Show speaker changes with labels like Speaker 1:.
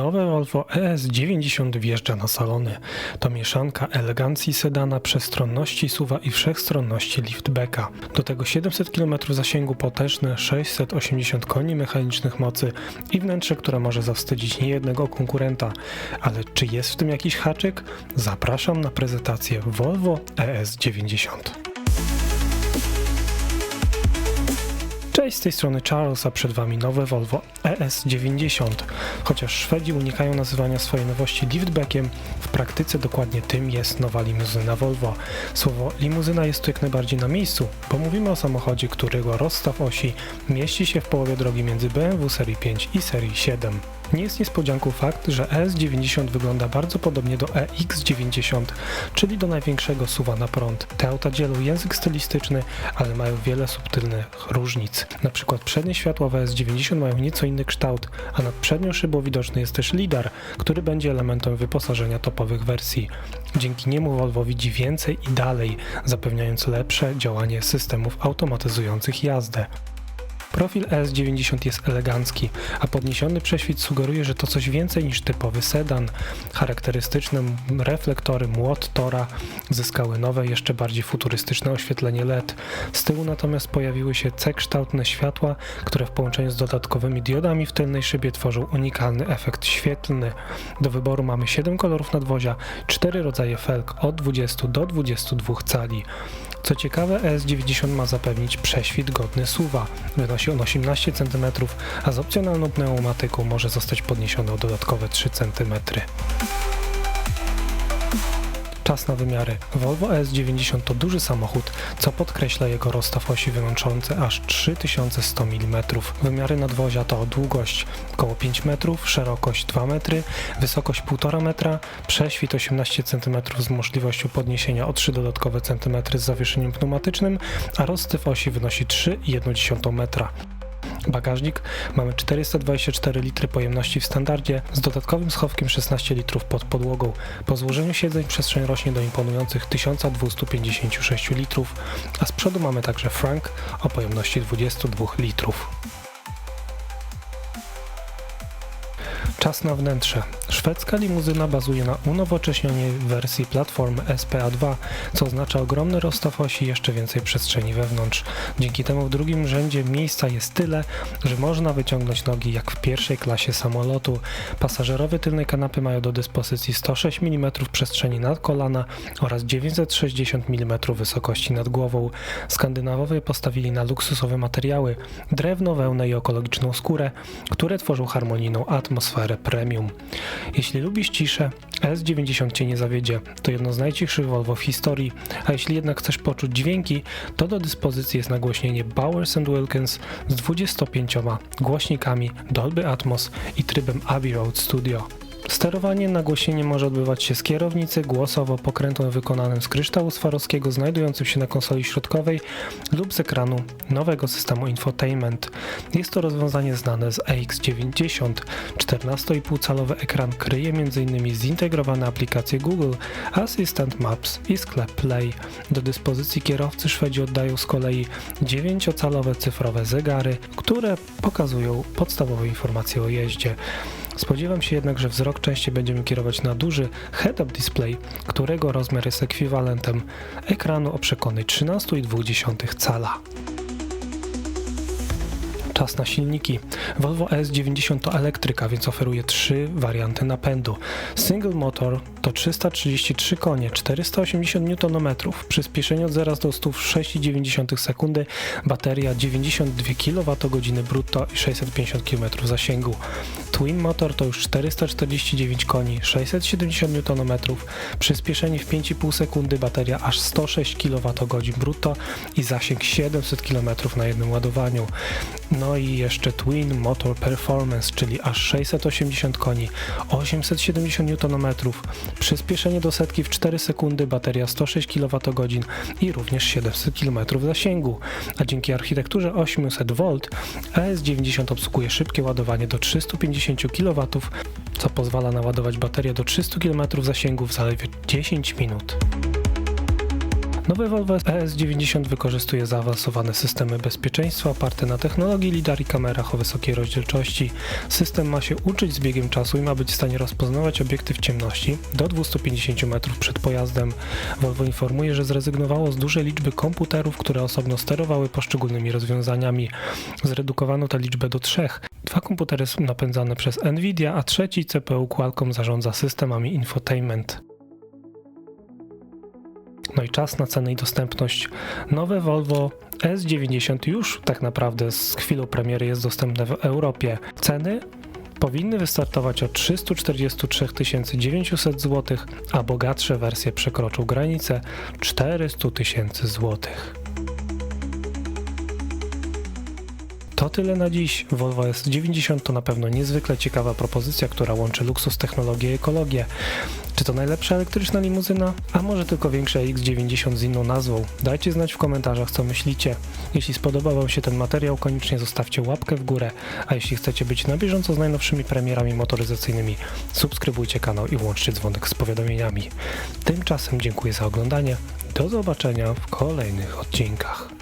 Speaker 1: Nowe Volvo ES90 wjeżdża na salony. To mieszanka elegancji sedana, przestronności suwa i wszechstronności liftbacka. Do tego 700 km zasięgu potężne, 680 koni mechanicznych mocy i wnętrze, które może zawstydzić niejednego konkurenta. Ale czy jest w tym jakiś haczyk? Zapraszam na prezentację Volvo ES90. Cześć, z tej strony Charles, a przed Wami nowe Volvo ES90. Chociaż Szwedzi unikają nazywania swojej nowości liftbackiem, w praktyce dokładnie tym jest nowa limuzyna Volvo. Słowo limuzyna jest tu jak najbardziej na miejscu, bo mówimy o samochodzie, którego rozstaw osi mieści się w połowie drogi między BMW serii 5 i serii 7. Nie jest niespodzianką fakt, że ES90 wygląda bardzo podobnie do EX90, czyli do największego suwa na prąd. Te auta dzielą język stylistyczny, ale mają wiele subtelnych różnic. Na przykład przednie światła w ES90 mają nieco inny kształt, a nad przednią szybą widoczny jest też lidar, który będzie elementem wyposażenia topowych wersji. Dzięki niemu Volvo widzi więcej i dalej, zapewniając lepsze działanie systemów automatyzujących jazdę. Profil ES90 jest elegancki, a podniesiony prześwit sugeruje, że to coś więcej niż typowy sedan. Charakterystyczne reflektory młot Tora zyskały nowe, jeszcze bardziej futurystyczne oświetlenie LED. Z tyłu natomiast pojawiły się C-kształtne światła, które w połączeniu z dodatkowymi diodami w tylnej szybie tworzą unikalny efekt świetlny. Do wyboru mamy 7 kolorów nadwozia, 4 rodzaje felg od 20 do 22 cali. Co ciekawe, ES90 ma zapewnić prześwit godny suwa. Wynosi on 18 cm, a z opcjonalną pneumatyką może zostać podniesiony o dodatkowe 3 cm. Czas na wymiary. Volvo S90 to duży samochód, co podkreśla jego rozstaw osi wyłączący aż 3100 mm. Wymiary nadwozia to długość około 5 metrów, szerokość 2 metry, wysokość 1,5 metra, prześwit 18 cm z możliwością podniesienia o 3 dodatkowe centymetry z zawieszeniem pneumatycznym, a rozstaw osi wynosi 3,1 metra. Bagażnik mamy 424 litry pojemności w standardzie z dodatkowym schowkiem 16 litrów pod podłogą. Po złożeniu siedzeń przestrzeń rośnie do imponujących 1256 litrów, a z przodu mamy także Frank o pojemności 22 litrów. Czas na wnętrze. Szwedzka limuzyna bazuje na unowocześnionej wersji platformy SPA2, co oznacza ogromny rozstaw osi i jeszcze więcej przestrzeni wewnątrz. Dzięki temu w drugim rzędzie miejsca jest tyle, że można wyciągnąć nogi jak w pierwszej klasie samolotu. Pasażerowie tylnej kanapy mają do dyspozycji 106 mm przestrzeni nad kolana oraz 960 mm wysokości nad głową. Skandynawowie postawili na luksusowe materiały, drewno, wełnę i ekologiczną skórę, które tworzą harmonijną atmosferę premium. Jeśli lubisz ciszę, S90 cię nie zawiedzie. To jedno z najcichszych Volvo w historii, a jeśli jednak chcesz poczuć dźwięki, to do dyspozycji jest nagłośnienie Bowers Wilkins z 25 głośnikami Dolby Atmos i trybem Abbey Road Studio. Sterowanie nagłośnienie może odbywać się z kierownicy głosowo pokrętłem wykonanym z kryształu swarowskiego znajdującym się na konsoli środkowej lub z ekranu nowego systemu infotainment. Jest to rozwiązanie znane z AX90. 14,5-calowy ekran kryje m.in. zintegrowane aplikacje Google, Assistant Maps i sklep Play. Do dyspozycji kierowcy Szwedzi oddają z kolei 9-calowe cyfrowe zegary, które pokazują podstawowe informacje o jeździe. Spodziewam się jednak, że wzrok częściej będziemy kierować na duży head-up display, którego rozmiar jest ekwiwalentem ekranu o przekony 13,2 cala czas na silniki. Volvo S90 to elektryka, więc oferuje trzy warianty napędu. Single motor to 333 konie, 480 Nm, przyspieszenie od 0 do 100 w 6,9 sekundy, bateria 92 kWh brutto i 650 km zasięgu. Twin motor to już 449 koni, 670 Nm, przyspieszenie w 5,5 sekundy, bateria aż 106 kWh brutto i zasięg 700 km na jednym ładowaniu. No i jeszcze Twin Motor Performance, czyli aż 680 koni, 870 Nm, przyspieszenie do setki w 4 sekundy, bateria 106 kWh i również 700 km zasięgu. A dzięki architekturze 800V AS90 obsługuje szybkie ładowanie do 350 kW, co pozwala naładować baterię do 300 km zasięgu w zaledwie 10 minut. Nowe Volvo ES90 wykorzystuje zaawansowane systemy bezpieczeństwa oparte na technologii LiDAR i kamerach o wysokiej rozdzielczości. System ma się uczyć z biegiem czasu i ma być w stanie rozpoznawać obiekty w ciemności do 250 metrów przed pojazdem. Volvo informuje, że zrezygnowało z dużej liczby komputerów, które osobno sterowały poszczególnymi rozwiązaniami. Zredukowano tę liczbę do trzech. Dwa komputery są napędzane przez Nvidia, a trzeci CPU Qualcomm zarządza systemami infotainment. No i czas na cenę i dostępność. Nowe Volvo S90 już tak naprawdę z chwilą premiery jest dostępne w Europie. Ceny powinny wystartować od 343 900 zł, a bogatsze wersje przekroczą granicę 400 tysięcy złotych. To tyle na dziś. Volvo S90 to na pewno niezwykle ciekawa propozycja, która łączy luksus, technologię i ekologię. Czy to najlepsza elektryczna limuzyna? A może tylko większa X90 z inną nazwą? Dajcie znać w komentarzach, co myślicie. Jeśli spodobał Wam się ten materiał, koniecznie zostawcie łapkę w górę, a jeśli chcecie być na bieżąco z najnowszymi premierami motoryzacyjnymi, subskrybujcie kanał i włączcie dzwonek z powiadomieniami. Tymczasem dziękuję za oglądanie. Do zobaczenia w kolejnych odcinkach.